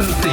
Santi.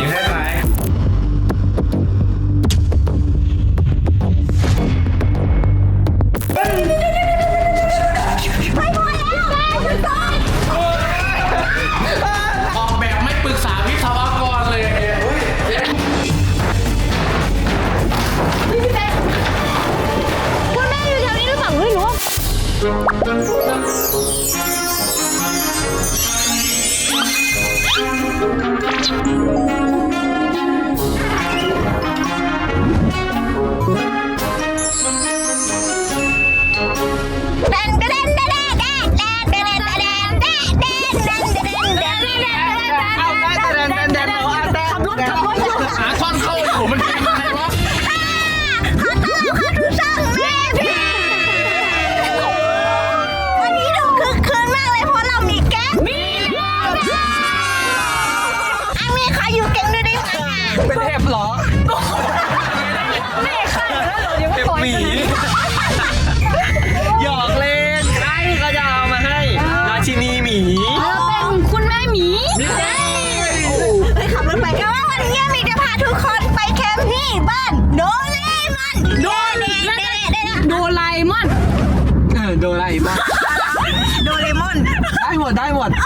ด้หมดได้หมด เอ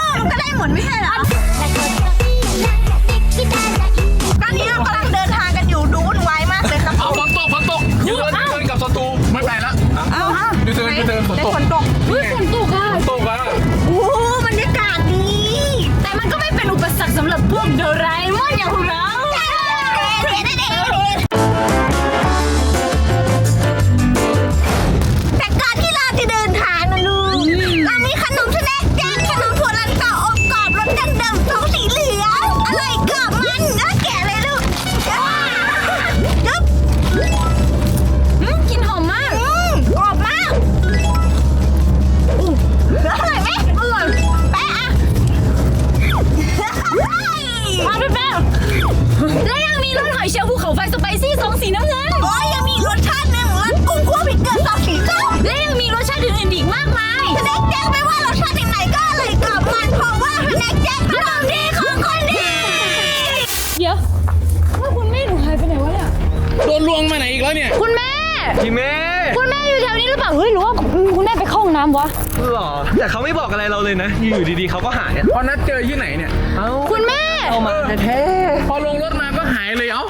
อมันก็ได้หมด บอกอะไรเราเลยนะ อยู่ดีๆเขาก็หายอะพอนัดเจอที่ไหนเนี่ยเอ้าคุณแม่ เอามาแท้พอลงรถมาก็หายเลยเอ้า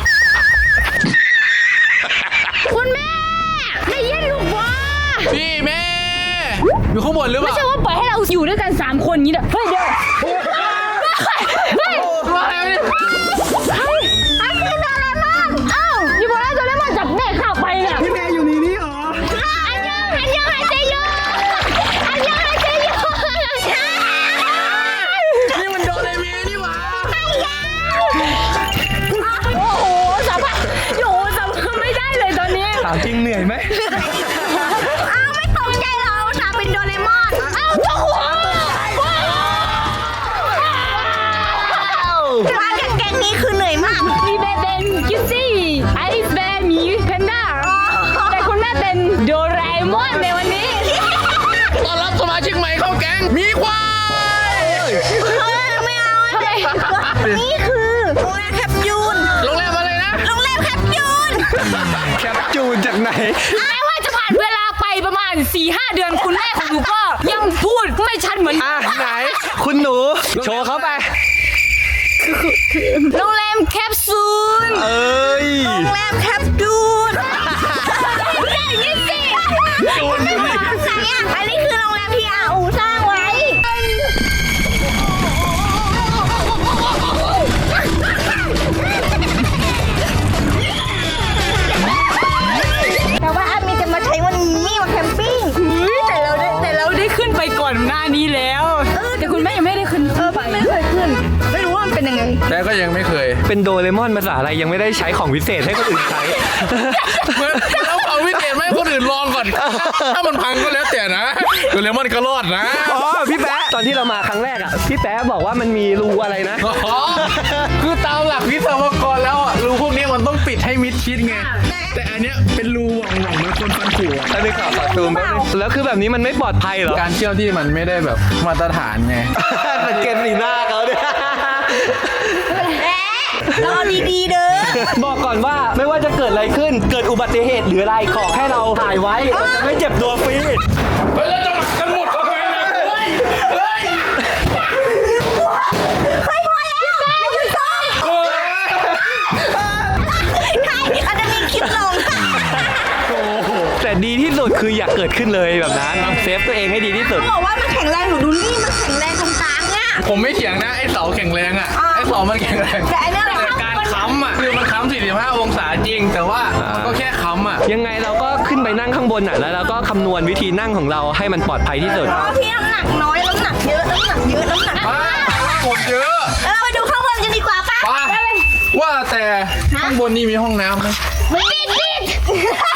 คุณแม่ได้ยินหรือวะพี่แม่ อยู่ข้างบนหรือเปไม่ล่าใช่ว่าปล่อยให้เราอยู่ด้วยกันสามคนนี้เด้อเฮ้ยเดี๋ยวเฮ้ยว่าไงเนี่ยเฮ้ยามจริงเหนื่อยไหมอ้าวไม่ตกใจเราจะเป็นโดเรมอนเอ้าเจ้าหัวมากันแก๊งนี้คือเหนื่อยมากมีแบร์เป็นคิสซี่ไอซ์แบร์หมีแพนด้าแต่คุณแม่เป็นโดราเอมอนในวันนี้ ต้อนรับสมาชิกใหม่เข้าแก๊งมีความ แคปจูนจากไหนแม้ว่าจะผ่านเวลาไปประมาณ4-5เดือนคุณแม่ของหนูก็ยังพูดไม่ชัดเหมือน อะไหน คุณหนู โชว์เขา โดเรมอนภาษาอะไรยังไม่ได้ใช้ของวิเศษให้คนอื่นใช้ เหมือนแล้วเอาวิเศษมาให้คนอื่นลองก่อน ถ้ามันพังก็แล้วแต่นะโดเรมอนก็รอดนะ อ๋อพี่แป๊ะตอนที่เรามาครั้งแรกอะพี่แป๊ะบอกว่ามันมีรูอะไรนะ อ๋อ คือตามหลักวิศวกรแล้วอะรูพวกนี้มันต้องปิดให้มิดชิดไง แต่อันเนี้ยเป็นรูหว่องหว่องๆเหมือนคนฟันผุอะอันนี้ข่าวขอซูมแป๊บนึงแล้วคือแบบนี้มันไม่ปลอดภัยเหรอ การเที่ยวที่มันไม่ได้แบบมาตรฐานไง สังเกตสีหน้าเขาเนี่ย รอดีๆเด้อ บอกก่อนว่าไม่ว่าจะเกิดอะไรขึ้น เกิดอุบัติเหตุหรืออะไรขอแค่เราถ่ายไว้ไม่เจ็บตัวฟรีเฮ้ยแล้วจะมากันหมดทำไมเนี่ยเฮ้ยเฮ้ยเฮ้ยพอแล้วอย่าหยุดซ้อมเฮ้ยใช่อาจจะมีคลิปลง แต่ดีที่สุดคืออย่าเกิดขึ้นเลยแบบนั้นเซฟตัวเองให้ดีที่สุด บอกว่ามันแข็งแรงหนูดูนี่มันแข็งแรงตรงกลางเนี่ยผมไม่เถียงนะไอ้เสาแข็งแรงอะอ่าไอ้เสามันแข็งแรง แต่อันเนี้ยแต่การ ค้ำอะ คือมันค้ำ45 องศาจริง แต่ว่ามันก็แค่ค้ำอะ ยังไงเราก็ขึ้นไปนั่งข้างบนอะแล้วเราก็คำนวณวิธีนั่งของเราให้มันปลอดภัยที่สุดเพราะพี่น้ำหนักน้อยน้ำหนักเยอะน้ำหนักเยอะน้ำหนักป้าผมเยอะแล้วเราไปดูข้างบนกันดีกว่าป่ะป้าว่าแต่ข้างบนนี่มีห้องน้ำไหมปิดปิดปิด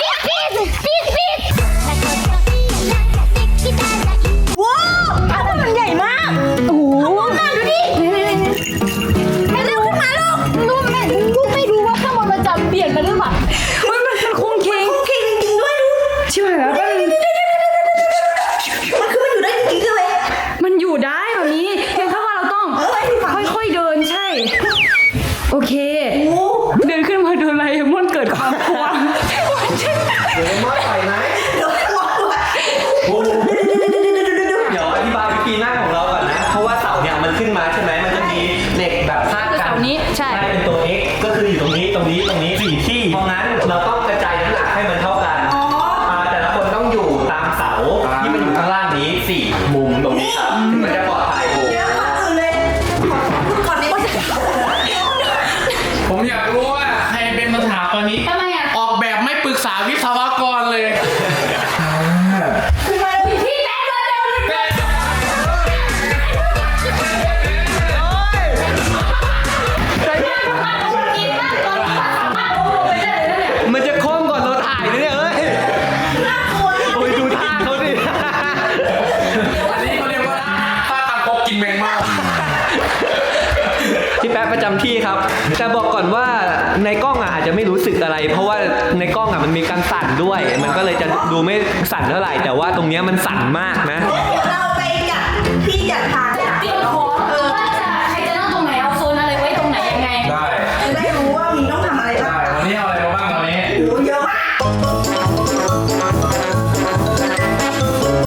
องอะอาจจะไม่รู้สึกอะไร เพราะว่าในกล้องอะมันมีการสั่นด้วย มันก็เลยจะดูไม่สั่นเท่าไหร่ แต่ว่าตรงเนี้ยมันสั่นมากนะเดี๋ยวเราไปจัดที่จัดทางเนี่ยเตรียมของว่าจะใครจะนั่งตรงไหนเอาโซนอะไรไว้ตรงไหนยังไง ได้จะได้รู้ว่ามีต้องทำอะไรบ้าได้งวันนี้เอาอะไรมาบ้างตอนนี้รู้เยอะมาก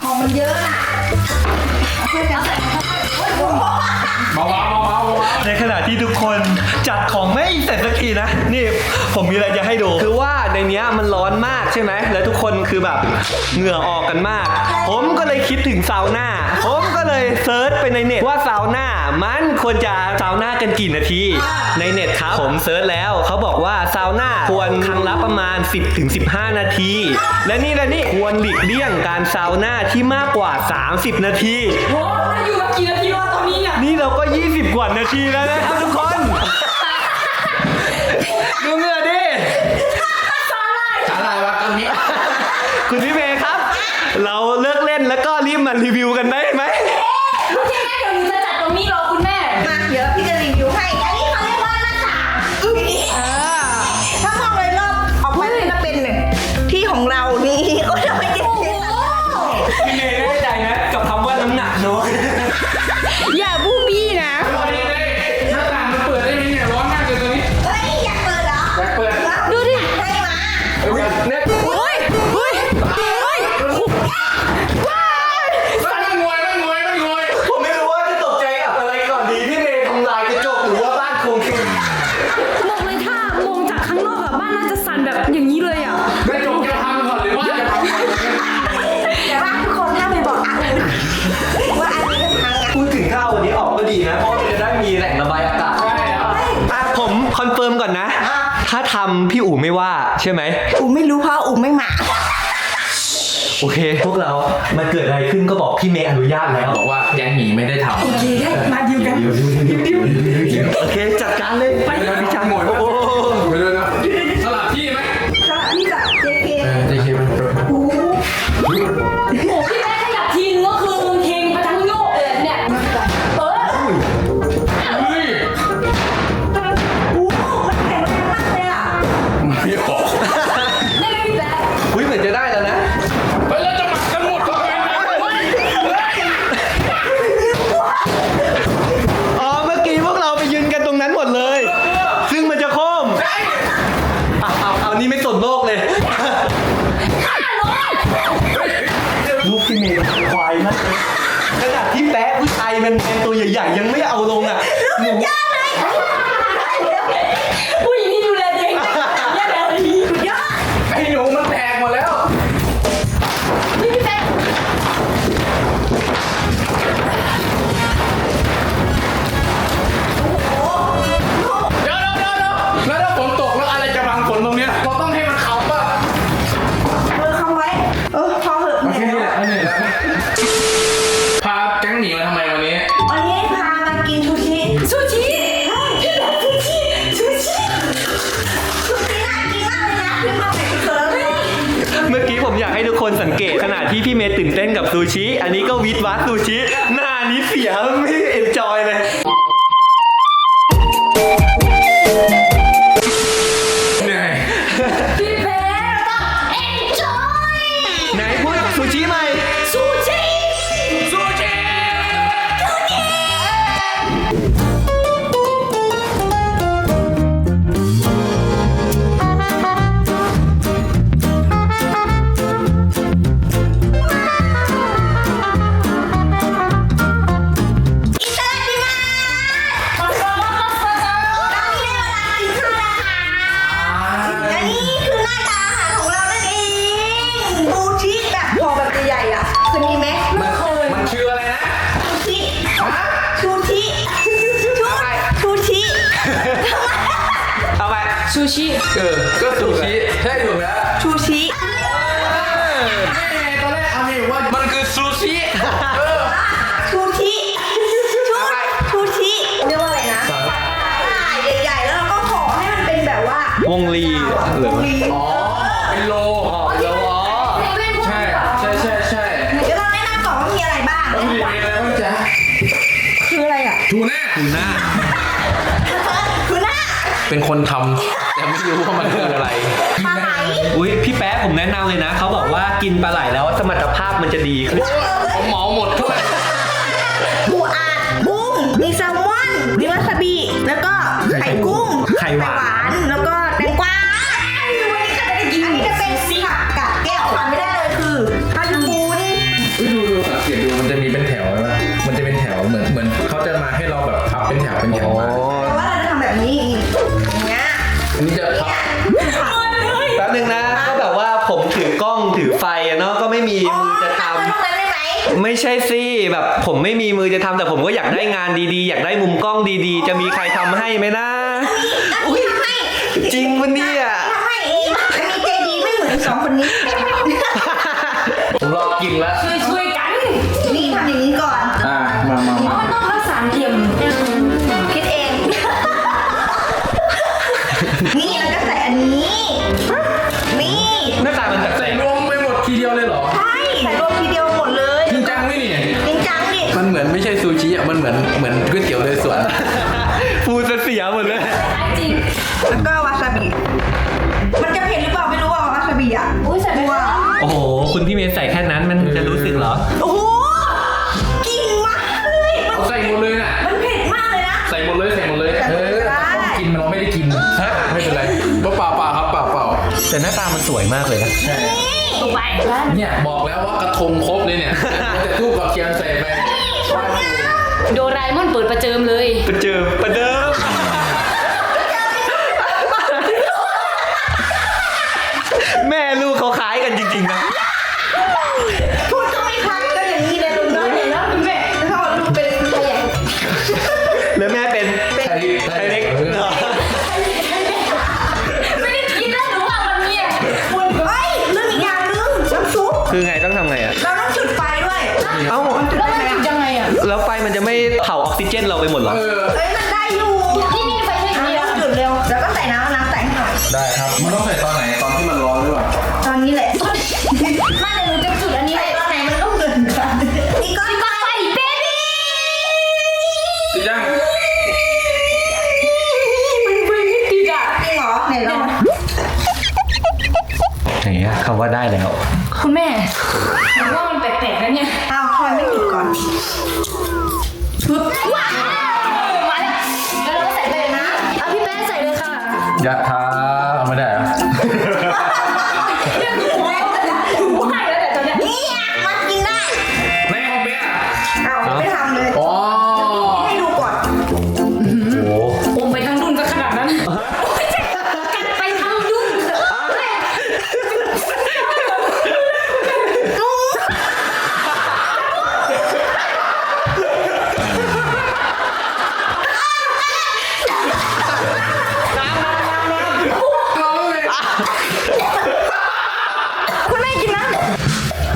ของมันเยอะน่ะเอาเพื่อนกันใส่โอ้ยโอ้โหเบาๆเบาๆเบาๆในขณะที่ทุกคนจัดของไม่ เสร็จสักทีนะ นี่ผมมีอะไรจะให้ดู คือว่าในเนี้ยมันร้อนมากใช่ไหม แล้วทุกคนคือแบบเหงื่อออกกันมาก ผมก็เลยคิดถึงซาวน่า ผมก็เลยเซิร์ชไปในเน็ตว่าซาวน่ามันควรจะซาวน่ากันกี่นาที ในเน็ตครับ ผมเซิร์ชแล้วเขาบอกว่าซาวน่าควรครั้งละประมาณ 10ถึง15 นาที และนี่และนี่ควรหลีกเลี่ยงการซาวน่าที่มากกว่า 30 นาทีโอ้ยอยู่มากี่นาทีวะตอนนี้เนี่ย นี่เราก็ 20 กว่านาทีแล้วนะครับทุกคน ดูเหงื่อดิ อะไรวะตอนนี้ คุณพี่เมย์ครับ เราเลิกเล่นแล้วก็ รีวิวกันได้ ถ้าทำพี่อู๋ไม่ว่าใช่ไหม อูไม่รู้เพราะอูไม่มา โอเค พวกเรามันเกิดอะไรขึ้นก็บอกพี่เมย์อนุญาตแล้ว บอกว่าแกงหมีไม่ได้ทำ โอเคได้มาดิวกัน โอเค จัดการเลย ไป ไปเลยพี่จังหมด นี่ไม่สนโลกเลยลูกพี่เมย์ควายนะกขนาดที่แป๊ะผู้ชายเป็นแมนตัวใหญ่ๆยังไม่เอาลงอะหนู ซูชิ อันนี้ก็วิดวัดซูชิ เออชูชิชูชูชิเรียกว่าอะไรนะสาหร่ายสาหร่ายใหญ่ๆ แล้วเราก็ห่อให้มันเป็นแบบว่าวงลีเหรอลีอ๋อเป็นโลอ๋อแล้วอ๋อใช่ใช่ใช่ใช่เดี๋ยวเราแนะนำก่อนว่ามีอะไรบ้างแล้วมีอะไรบ้างจ๊ะคืออะไรอะทูน่าทูน่าคือหน้าเป็นคนทำแต่ไม่รู้ว่ามันคืออะไร ปลาไหล อุ้ยพี่แป๊ะผมแนะนำเลยนะ เขาบอกว่ากินปลาไหลแล้วส มรรถภาพมันจะดีขึ้นผมเหมาหมดเท่าไหร่ปูอัดกุ้งมีแซลมอน มีวาซาบิ แล้วก็ไข่กุ้ง ไข่หวาน แล้วก็แตงกวาวันนี้ก็จะได้กินอันนี้จะเป็นผักกาดแก้วขาดไม่ได้เลยคือปลาทูปูนเฮ้ยดูดูสังเกตดูมันจะมีเป็นแถวใช่ไหมมันจะเป็นแถวเหมือนเหมือนเขาจะมาให้เราแบบพับเป็นแถวเป็นแถวมาแต่ว่าเราจะทำแบบนี้อย่างเงี้ยอันนี้จะพับแป๊บนึงนะก็แบบว่าผมถือกล้องถือ ไฟอะเนาะก็ไม่มีมือจะทอ๋อทำตรงนั้นได้ไหมำไม่ใช่สิแบบผมไม่มีมือจะทำแต่ผมก็อยากได้งานดีๆ อยากได้มุมกล้องดีๆ จะมีใครทำให้ไหมนะ อุ้ยทำให้จริงปะเนี่ ไม่เป็นไรเปล่าเปล่าเปล่าครับเปล่าเปล่าแต่หน้าตามันสวยมากเลยนะใช่ถูกไปเนี่ยบอกแล้วว่ากระทงครบเลยเนี่ยแต่ทูบกับเทียนใส่ไปโดราเอมอนเปิดประเจิมเลยไปเจอประเดิม เผาออกซิเจนเราไปหมดเหรอ เออเฮ้ยมันได้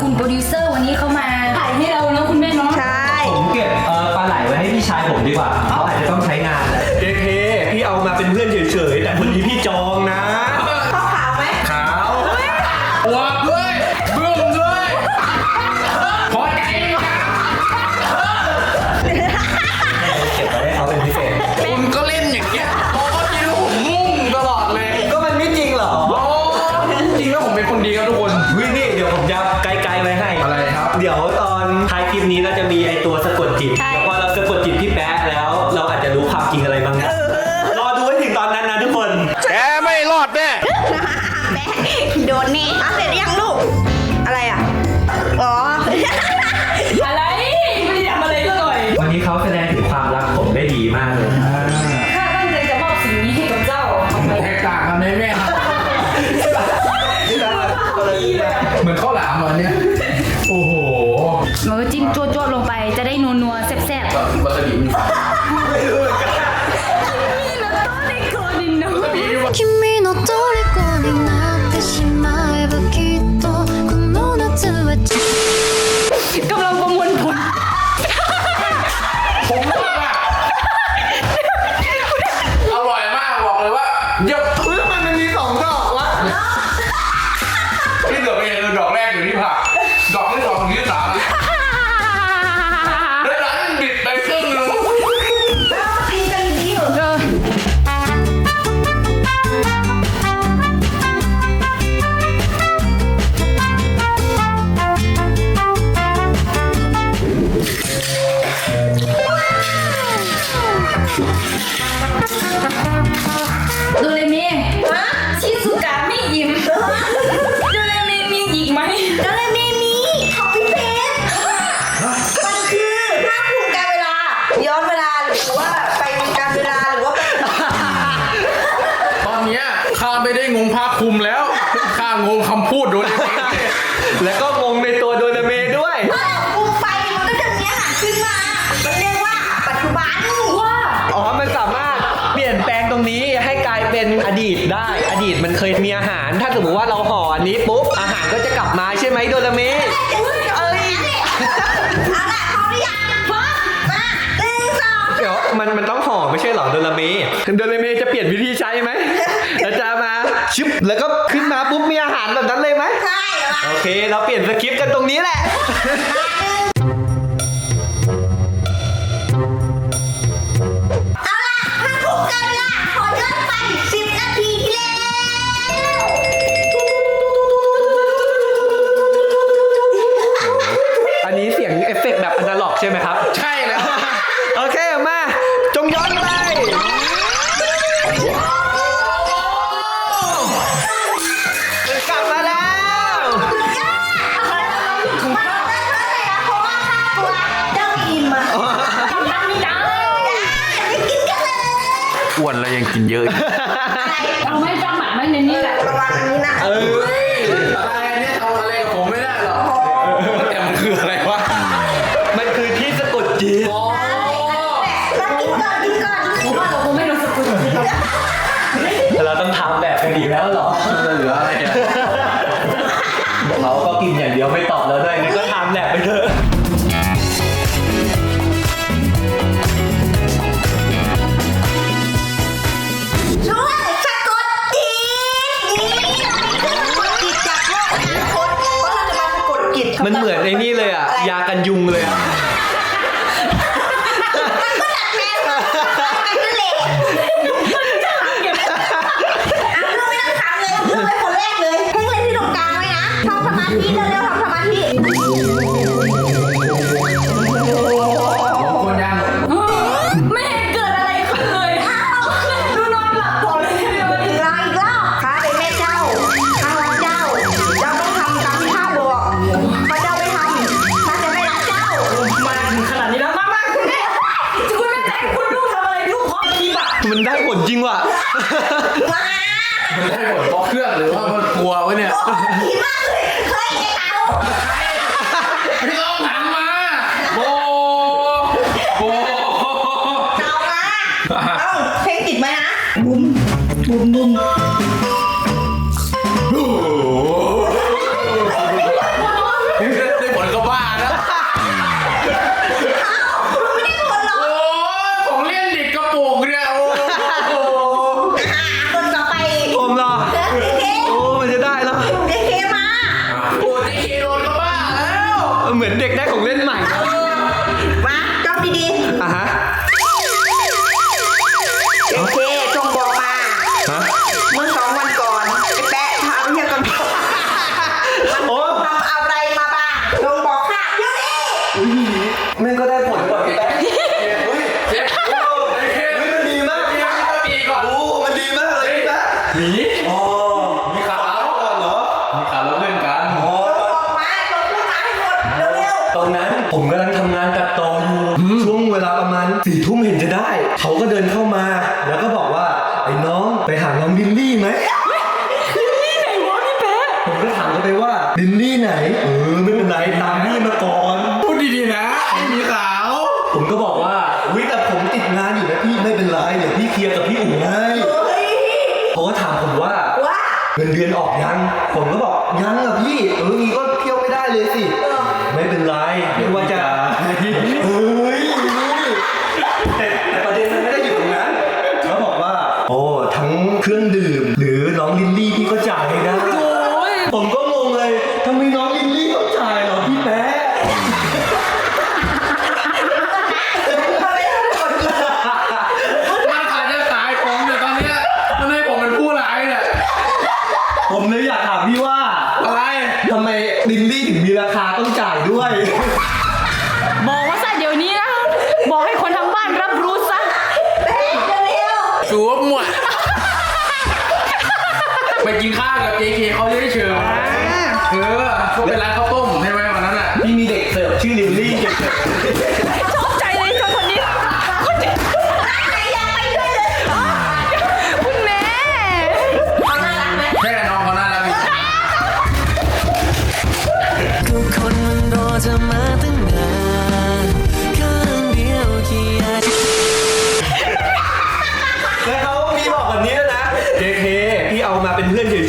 คุณโปรดิวเซอร์วันนี้เขามา วันเนี้ยโอ้โห มันก็จิ้มจวดๆลงไปจะได้นัวๆ Show. เค เราเปลี่ยนสคริปต์กันตรงนี้แหละ จะเหลืออะไรเาก็กินอย่างเดียวไม่ตอบแล้วด้วยงั้ก็ทำแหละไปเถอะช่วงสะกดจิตนี่ดจากโลกอนคตเพราะเราจะมาสะกดจิตมันเหมือนไอ้นี่เลยอะ ยากันยุงเลยอะ มันได้ผลจริงว่ะได้ผลเพราะเครื่องหรือว่ามันกลัววะเนี่ย ผีมาเลยเฮ้ยไอ้เต๋า ไม่ต้องหน ผมก็งงเลยทำไมน้อง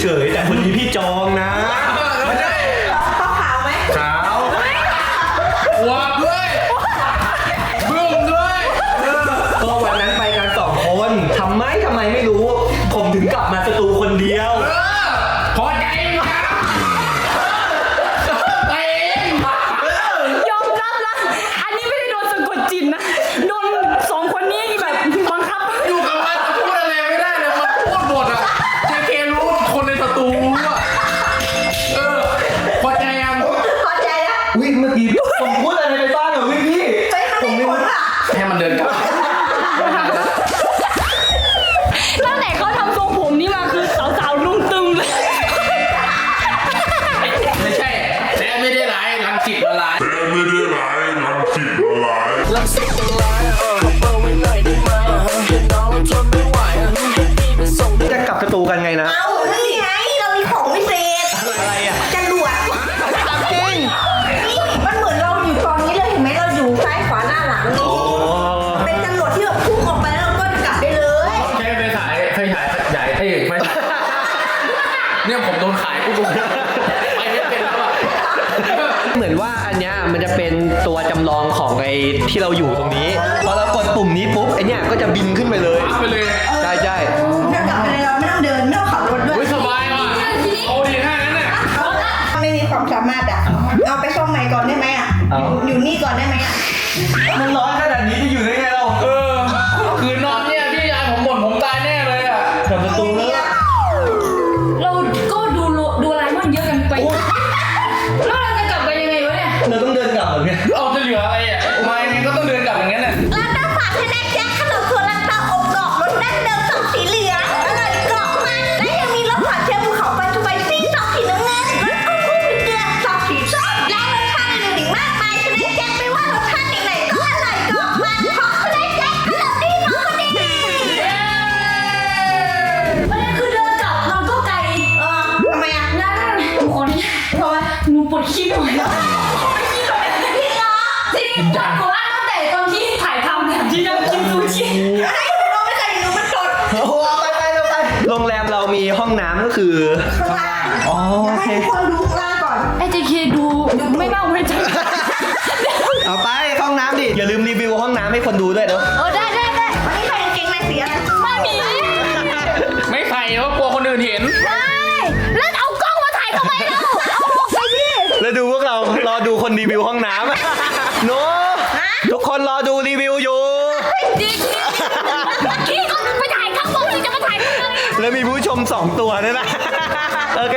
เฉยๆแต่คนนี้พี่จองนะ ที่เร ชม 2 ตัวด้วยนะ โอเค